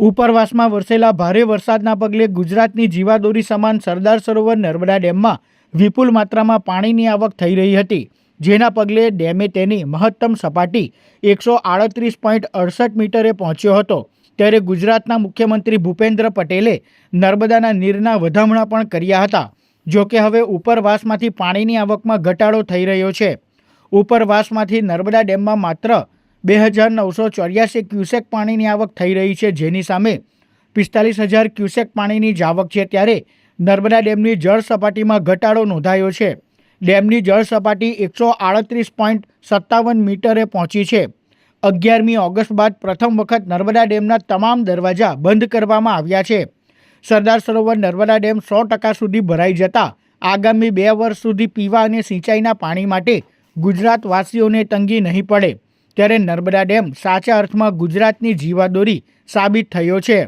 ઉપરવાસમાં વરસેલા ભારે વરસાદના પગલે ગુજરાતની જીવાદોરી સમાન સરદાર સરોવર નર્મદા ડેમમાં વિપુલ માત્રામાં પાણીની આવક થઈ રહી હતી, જેના પગલે ડેમે તેની મહત્તમ સપાટી એકસો આડત્રીસ પોઈન્ટ અડસઠ મીટરે પહોંચ્યો હતો. ત્યારે ગુજરાતના મુખ્યમંત્રી ભૂપેન્દ્ર પટેલે નર્મદાના નીરના વધામણા પણ કર્યા હતા, જો કે હવે ઉપરવાસમાંથી પાણીની આવકમાં ઘટાડો થઈ રહ્યો છે. ઉપરવાસમાંથી નર્મદા ડેમમાં માત્ર બે હજાર નવસો ચોર્યાસી ક્યુસેક પાણીની આવક થઈ રહી છે, જેની સામે પિસ્તાલીસ હજાર ક્યુસેક પાણીની જ આવક છે, ત્યારે નર્મદા ડેમની જળ સપાટીમાં ઘટાડો નોંધાયો છે. ડેમની જળ સપાટી એકસો આડત્રીસ પોઈન્ટ સત્તાવન મીટરે પહોંચી છે. અગિયારમી ઓગસ્ટ બાદ પ્રથમ વખત નર્મદા ડેમના તમામ દરવાજા બંધ કરવામાં આવ્યા છે. સરદાર સરોવર નર્મદા ડેમ સો ટકા સુધી ભરાઈ જતા આગામી બે વર્ષ સુધી પીવા અને સિંચાઈના પાણી માટે ગુજરાતવાસીઓને તંગી નહીં પડે. ત્યારે નર્મદા ડેમ સાચા અર્થમાં ગુજરાતની જીવાદોરી સાબિત થયો છે.